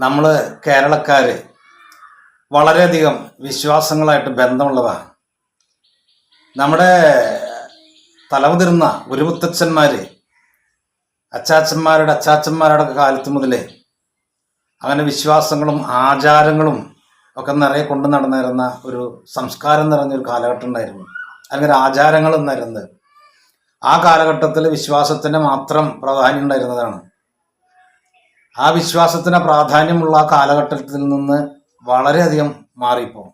നമ്മൾ കേരളക്കാർ വളരെയധികം വിശ്വാസങ്ങളായിട്ട് ബന്ധമുള്ളതാണ്. നമ്മുടെ തലമുതിർന്ന ഗുരുമുത്തച്ഛന്മാർ അച്ചാച്ചന്മാരുടെ അച്ചാച്ചന്മാരുടെ കാലത്ത് മുതലേ അങ്ങനെ വിശ്വാസങ്ങളും ആചാരങ്ങളും ഒക്കെ നിറയെ കൊണ്ടു നടന്നിരുന്ന ഒരു സംസ്കാരം നിറഞ്ഞൊരു കാലഘട്ടം ഉണ്ടായിരുന്നു. അല്ലെങ്കിൽ ആചാരങ്ങൾ നിറഞ്ഞത്. ആ കാലഘട്ടത്തിൽ വിശ്വാസത്തിന് മാത്രം പ്രാധാന്യം ഉണ്ടായിരുന്നതാണ്. ആ വിശ്വാസത്തിന് പ്രാധാന്യമുള്ള കാലഘട്ടത്തിൽ നിന്ന് വളരെയധികം മാറിപ്പോ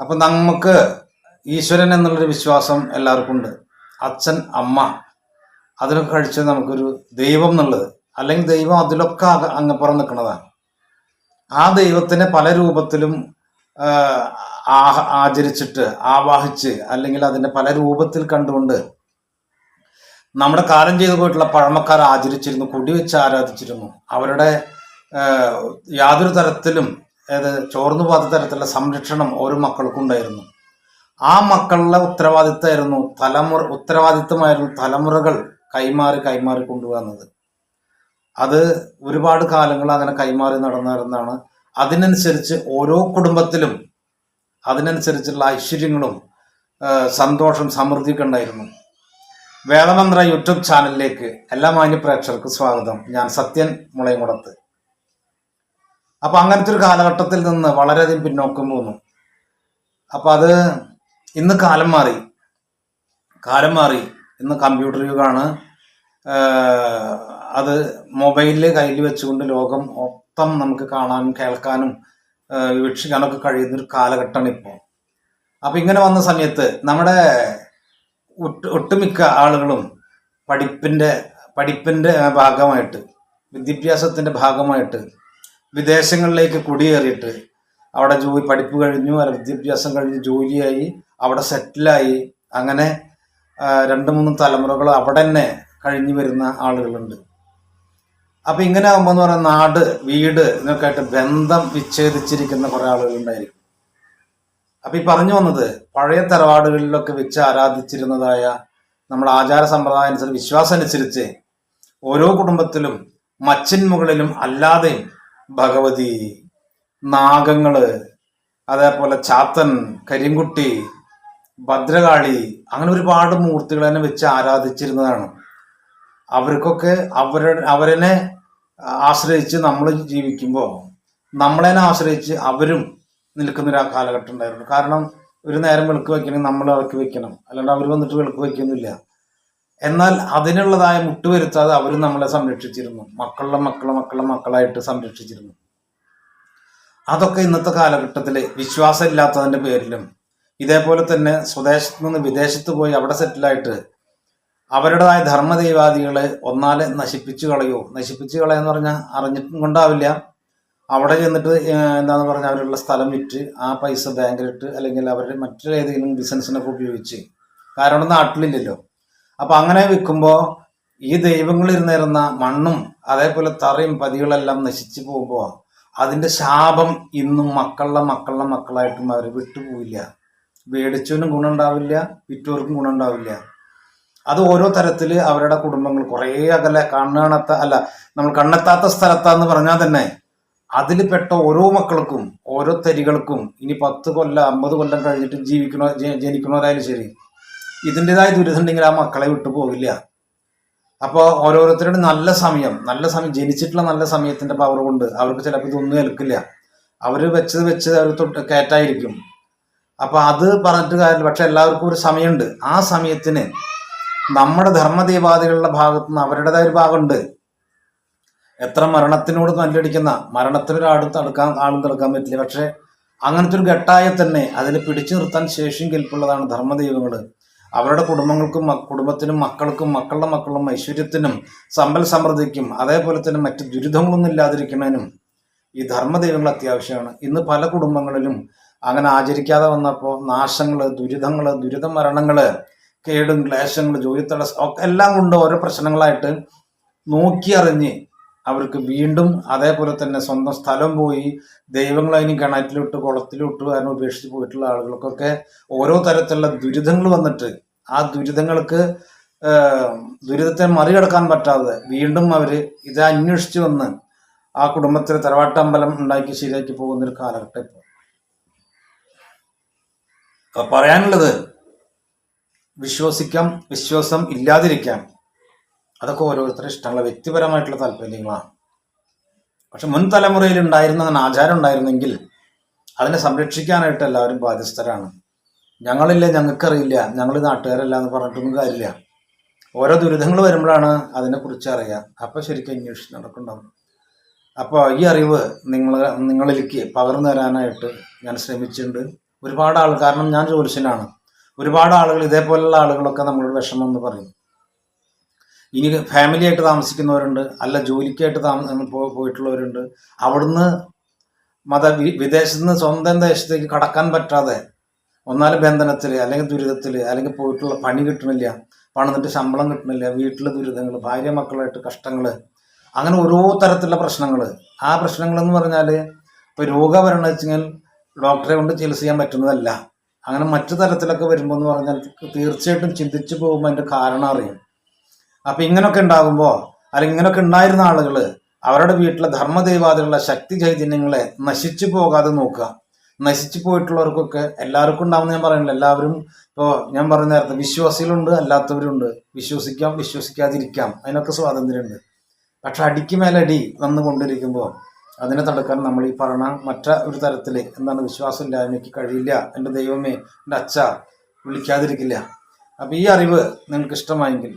അപ്പം നമുക്ക് ഈശ്വരൻ എന്നുള്ളൊരു വിശ്വാസം എല്ലാവർക്കും ഉണ്ട് അച്ഛൻ അമ്മ അതിനൊക്കെ കഴിച്ച് നമുക്കൊരു ദൈവം എന്നുള്ളത്. അല്ലെങ്കിൽ ദൈവം അതിലൊക്കെ അങ്ങപ്പുറം നിൽക്കുന്നതാണ്. ആ ദൈവത്തിനെ പല രൂപത്തിലും ആചരിച്ചിട്ട് ആവാഹിച്ച് അല്ലെങ്കിൽ അതിന്റെ പല രൂപത്തിൽ കണ്ടുകൊണ്ട് നമ്മുടെ കാലം ചെയ്തു പോയിട്ടുള്ള പഴമക്കാർ ആചരിച്ചിരുന്നു കുടിവെച്ച് ആരാധിച്ചിരുന്നു. അവരുടെ യാതൊരു തരത്തിലും അതായത് ചോർന്നു പോകാത്ത തരത്തിലുള്ള സംരക്ഷണം ഓരോ മക്കൾക്കും ഉണ്ടായിരുന്നു. ആ മക്കളുടെ ഉത്തരവാദിത്തമായിരുന്നു തലമുറ ഉത്തരവാദിത്തമായിരുന്നു തലമുറകൾ കൈമാറി കൈമാറി കൊണ്ടുവന്നത്. അത് ഒരുപാട് കാലങ്ങൾ അങ്ങനെ കൈമാറി നടന്നിരുന്നതാണ് അതിനനുസരിച്ച് ഓരോ കുടുംബത്തിലും അതിനനുസരിച്ചുള്ള ഐശ്വര്യങ്ങളും സന്തോഷം സമൃദ്ധിയൊക്കെ ഉണ്ടായിരുന്നു. വേദമന്ത്ര യൂട്യൂബ് ചാനലിലേക്ക് എല്ലാ മാന്യ പ്രേക്ഷകർക്ക് സ്വാഗതം. ഞാൻ സത്യൻ മുളയങ്കുടത്ത് അപ്പൊ അങ്ങനത്തെ ഒരു കാലഘട്ടത്തിൽ നിന്ന് വളരെയധികം പിന്നോക്കം പോന്നു. അപ്പൊ അത് ഇന്ന് കാലം മാറി. കാലം മാറി. ഇന്ന് കമ്പ്യൂട്ടർ യുഗമാണ് അത് മൊബൈലിൽ കയ്യിൽ വെച്ചുകൊണ്ട് ലോകം മൊത്തം നമുക്ക് കാണാനും കേൾക്കാനും വീക്ഷിക്കാനൊക്കെ കഴിയുന്ന ഒരു കാലഘട്ടമാണ് ഇപ്പോൾ. അപ്പൊ ഇങ്ങനെ വന്ന സമയത്ത് നമ്മുടെ ഒട്ടുമിക്ക ആളുകളും പഠിപ്പിന്റെ പഠിപ്പിന്റെ ഭാഗമായിട്ട് വിദ്യാഭ്യാസത്തിന്റെ ഭാഗമായിട്ട് വിദേശങ്ങളിലേക്ക് കുടിയേറിയിട്ട് അവിടെ ജോലി പഠിപ്പ് കഴിഞ്ഞു അല്ല വിദ്യാഭ്യാസം കഴിഞ്ഞ് ജോലിയായി അവിടെ സെറ്റിലായി അങ്ങനെ രണ്ട് മൂന്ന് തലമുറകൾ അവിടെ തന്നെ കഴിഞ്ഞു വരുന്ന ആളുകളുണ്ട്. അപ്പം ഇങ്ങനെ ആകുമ്പോൾ എന്ന് പറഞ്ഞാൽ നാട് വീട് എന്നൊക്കെ ആയിട്ട് ബന്ധം വിച്ഛേദിച്ചിരിക്കുന്ന കുറേ ആളുകളുണ്ടായിരിക്കും. അപ്പൊ ഈ പറഞ്ഞു വന്നത് പഴയ തറവാടുകളിലൊക്കെ വെച്ച് ആരാധിച്ചിരുന്നതായ നമ്മുടെ ആചാര സമ്പ്രദായം അനുസരിച്ച് വിശ്വാസം അനുസരിച്ച് ഓരോ കുടുംബത്തിലും മച്ചിൻ മുകളിലും അല്ലാതെയും ഭഗവതി നാഗങ്ങൾ അതേപോലെ ചാത്തൻ കരിങ്കുട്ടി ഭദ്രകാളി അങ്ങനെ ഒരുപാട് മൂർത്തികൾ തന്നെ വെച്ച് ആരാധിച്ചിരുന്നതാണ്. അവർക്കൊക്കെ അവരുടെ അവരനെ ആശ്രയിച്ച് നമ്മൾ ജീവിക്കുമ്പോൾ നമ്മളെ ആശ്രയിച്ച് അവരും നിൽക്കുന്ന ഒരു കാലഘട്ടം ഉണ്ടായിരുന്നു. കാരണം ഒരു നേരം വിളക്ക് വെക്കണമെങ്കിൽ നമ്മൾ അവർക്ക് വെക്കണം അല്ലാണ്ട് അവർ വന്നിട്ട് വിളക്ക് വയ്ക്കൊന്നുമില്ല. എന്നാൽ അതിനുള്ളതായ മുട്ടുവരുത്താതെ അവർ നമ്മളെ സംരക്ഷിച്ചിരുന്നു. മക്കളുടെ മക്കളെ മക്കളെ മക്കളായിട്ട് സംരക്ഷിച്ചിരുന്നു. അതൊക്കെ ഇന്നത്തെ കാലഘട്ടത്തിൽ വിശ്വാസം ഇല്ലാത്തതിന്റെ പേരിലും ഇതേപോലെ തന്നെ സ്വദേശത്ത് നിന്ന് വിദേശത്ത് പോയി അവിടെ സെറ്റിലായിട്ട് അവരുടേതായ ധർമ്മദൈവാദികളെ ഒന്നാലെ നശിപ്പിച്ചു കളയോ? നശിപ്പിച്ചു കളയെന്ന് പറഞ്ഞാൽ അറിഞ്ഞിട്ടും കൊണ്ടാവില്ല. അവിടെ ചെന്നിട്ട് എന്താണെന്ന് പറഞ്ഞാൽ അവരുള്ള സ്ഥലം വിറ്റ് ആ പൈസ ബാങ്കിലിട്ട് അല്ലെങ്കിൽ അവരുടെ മറ്റേതെങ്കിലും ബിസിനസ്സിനൊക്കെ ഉപയോഗിച്ച്. കാരണം നാട്ടിലില്ലല്ലോ. അപ്പം അങ്ങനെ വിൽക്കുമ്പോൾ ഈ ദൈവങ്ങൾ ഇരുന്നിരുന്ന മണ്ണും അതേപോലെ തറയും പതികളെല്ലാം നശിച്ചു പോകുമ്പോൾ അതിന്റെ ശാപം ഇന്നും മക്കളുടെ മക്കളുടെ മക്കളായിട്ടും അവർ വിട്ടുപോയില്ല മേടിച്ചവനും ഗുണമുണ്ടാവില്ല വിറ്റവർക്കും ഗുണമുണ്ടാവില്ല. അത് ഓരോ തരത്തിൽ അവരുടെ കുടുംബങ്ങൾ കുറേ അകലെ കാണാത്ത അല്ല നമ്മൾ കണ്ണെത്താത്ത സ്ഥലത്താന്ന് പറഞ്ഞാൽ തന്നെ അതിൽ പെട്ട ഓരോ മക്കൾക്കും ഓരോ തരികൾക്കും ഇനി പത്ത് കൊല്ലം അമ്പത് കൊല്ലം കഴിഞ്ഞിട്ട് ജീവിക്കണോ ജനിക്കണവരായാലും ശരി. ഇതിന്റെതായ ദുരിതം ഉണ്ടെങ്കിൽ ആ മക്കളെ വിട്ടു പോകില്ല അപ്പോൾ ഓരോരുത്തരുടെ നല്ല സമയം നല്ല സമയം ജനിച്ചിട്ടുള്ള നല്ല സമയത്തിന്റെ പവർ കൊണ്ട് അവർക്ക് ചിലപ്പോൾ ഇതൊന്നും ഏൽക്കില്ല. അവർ വെച്ചത് വെച്ച് അവർ തൊട്ട് കയറ്റായിരിക്കും. അപ്പൊ അത് പറഞ്ഞിട്ട് കാര്യമില്ല. പക്ഷെ എല്ലാവർക്കും ഒരു സമയമുണ്ട്. ആ സമയത്തിന് നമ്മുടെ ധർമ്മദീപാദികളുടെ ഭാഗത്തുനിന്ന് അവരുടേതായ ഒരു ഭാഗമുണ്ട്. എത്ര മരണത്തിനോട് നല്ലടിക്കുന്ന മരണത്തിനൊരാടും തടുക്കാൻ ആളും തടുക്കാൻ പറ്റില്ല. പക്ഷെ അങ്ങനത്തെ ഒരു ഘട്ടായ തന്നെ അതിൽ പിടിച്ചു നിർത്താൻ ശേഷിയും കെൽപ്പുള്ളതാണ് ധർമ്മദൈവങ്ങൾ അവരുടെ കുടുംബങ്ങൾക്കും കുടുംബത്തിനും മക്കൾക്കും മക്കളുടെ മക്കളും ഐശ്വര്യത്തിനും സമ്പൽ സമൃദ്ധിക്കും അതേപോലെ തന്നെ മറ്റ് ദുരിതങ്ങളൊന്നും ഇല്ലാതിരിക്കുന്നതിനും ഈ ധർമ്മദൈവങ്ങൾ അത്യാവശ്യമാണ്. ഇന്ന് പല കുടുംബങ്ങളിലും അങ്ങനെ ആചരിക്കാതെ വന്നപ്പോൾ നാശങ്ങൾ ദുരിതങ്ങൾ ദുരിത മരണങ്ങൾ കേടും ക്ലേശങ്ങൾ ജോലി തടസ്സം എല്ലാം കൊണ്ട് ഓരോ പ്രശ്നങ്ങളായിട്ട് നോക്കിയറിഞ്ഞ് അവർക്ക് വീണ്ടും അതേപോലെ തന്നെ സ്വന്തം സ്ഥലം പോയി ദൈവങ്ങൾ അതിന് കിണറ്റിലിട്ട് കുളത്തിലിട്ട് കാരണം ഉപേക്ഷിച്ച് പോയിട്ടുള്ള ആളുകൾക്കൊക്കെ ഓരോ തരത്തിലുള്ള ദുരിതങ്ങൾ വന്നിട്ട് ആ ദുരിതങ്ങൾക്ക് ദുരിതത്തെ മറികടക്കാൻ പറ്റാതെ വീണ്ടും അവർ ഇത് അന്വേഷിച്ച് വന്ന് ആ കുടുംബത്തിൽ തറവാട്ടമ്പലം ഉണ്ടാക്കി ശരിയാക്കി പോകുന്ന ഒരു കാലഘട്ടം ഇപ്പോൾ. പറയാനുള്ളത് വിശ്വസിക്കാം വിശ്വാസം ഇല്ലാതിരിക്കാം. അതൊക്കെ ഓരോരുത്തരുടെ ഇഷ്ടമുള്ള വ്യക്തിപരമായിട്ടുള്ള താല്പര്യങ്ങളാണ്. പക്ഷെ മുൻ തലമുറയിൽ ഉണ്ടായിരുന്ന അങ്ങനെ ആചാരം ഉണ്ടായിരുന്നെങ്കിൽ അതിനെ സംരക്ഷിക്കാനായിട്ട് എല്ലാവരും ബാധ്യസ്ഥരാണ്. ഞങ്ങളില്ല ഞങ്ങൾക്കറിയില്ല ഞങ്ങൾ നാട്ടുകാരല്ല എന്ന് പറഞ്ഞിട്ടൊന്നും കാര്യമില്ല. ഓരോ ദുരിതങ്ങൾ വരുമ്പോഴാണ് അതിനെക്കുറിച്ച് അറിയുക. അപ്പോൾ ശരിക്കും അന്വേഷിച്ച് നടക്കുന്നുണ്ടാവും. അപ്പോൾ ഈ അറിവ് നിങ്ങൾ നിങ്ങളിലേക്ക് പകർന്നു തരാനായിട്ട് ഞാൻ ശ്രമിച്ചിട്ടുണ്ട്. ഒരുപാട് ആൾ കാരണം ഞാൻ ജ്യോതിഷനാണ് ഒരുപാട് ആളുകൾ ഇതേപോലെയുള്ള ആളുകളൊക്കെ നമ്മളോട് വിഷമം എന്ന് പറയും. ഇനി ഫാമിലി ആയിട്ട് താമസിക്കുന്നവരുണ്ട് അല്ല ജോലിക്കായിട്ട് താമസം പോയിട്ടുള്ളവരുണ്ട്. അവിടുന്ന് മത വിദേശത്ത് നിന്ന് സ്വന്തം ദേശത്തേക്ക് കടക്കാൻ പറ്റാതെ ഒന്നാൽ ബന്ധനത്തിൽ അല്ലെങ്കിൽ ദുരിതത്തിൽ അല്ലെങ്കിൽ പോയിട്ടുള്ള പണി കിട്ടണില്ല പണിതിട്ട് ശമ്പളം കിട്ടണില്ല വീട്ടിലെ ദുരിതങ്ങൾ ഭാര്യ മക്കളായിട്ട് കഷ്ടങ്ങൾ അങ്ങനെ ഓരോ തരത്തിലുള്ള പ്രശ്നങ്ങൾ ആ പ്രശ്നങ്ങൾ എന്ന് പറഞ്ഞാൽ ഇപ്പോൾ രോഗം വരണം വെച്ചാൽ ഡോക്ടറെ കൊണ്ട് ചികിത്സ ചെയ്യാൻ പറ്റുന്നതല്ല. അങ്ങനെ മറ്റു തരത്തിലൊക്കെ വരുമ്പോൾ എന്ന് പറഞ്ഞാൽ തീർച്ചയായിട്ടും ചിന്തിച്ചു പോകുമ്പോൾ അതിന്റെ കാരണം അറിയും. അപ്പം ഇങ്ങനൊക്കെ ഉണ്ടാകുമ്പോൾ അല്ലെങ്കിൽ ഇങ്ങനൊക്കെ ഉണ്ടായിരുന്ന ആളുകൾ അവരുടെ വീട്ടിലെ ധർമ്മദൈവാദികളുടെ ശക്തി ചൈതന്യങ്ങളെ നശിച്ചു പോകാതെ നോക്കുക. നശിച്ചു പോയിട്ടുള്ളവർക്കൊക്കെ എല്ലാവർക്കും ഉണ്ടാവുന്ന ഞാൻ പറയുന്നില്ല. എല്ലാവരും ഇപ്പോൾ ഞാൻ പറഞ്ഞ നേരത്തെ വിശ്വാസികളുണ്ട് അല്ലാത്തവരുണ്ട്. വിശ്വസിക്കാം വിശ്വസിക്കാതിരിക്കാം. അതിനൊക്കെ സ്വാതന്ത്ര്യമുണ്ട്. പക്ഷെ അടിക്ക് മേലടി വന്നുകൊണ്ടിരിക്കുമ്പോൾ അതിനെ തടുക്കാൻ നമ്മൾ ഈ പറഞ്ഞ മറ്റ ഒരു തരത്തിൽ എന്താണ് വിശ്വാസമില്ലായ്മയ്ക്ക് കഴിയില്ല. എന്റെ ദൈവമേ എന്റെ അച്ഛ വിളിക്കാതിരിക്കില്ല. അപ്പോൾ ഈ അറിവ് നിങ്ങൾക്ക് ഇഷ്ടമായെങ്കിൽ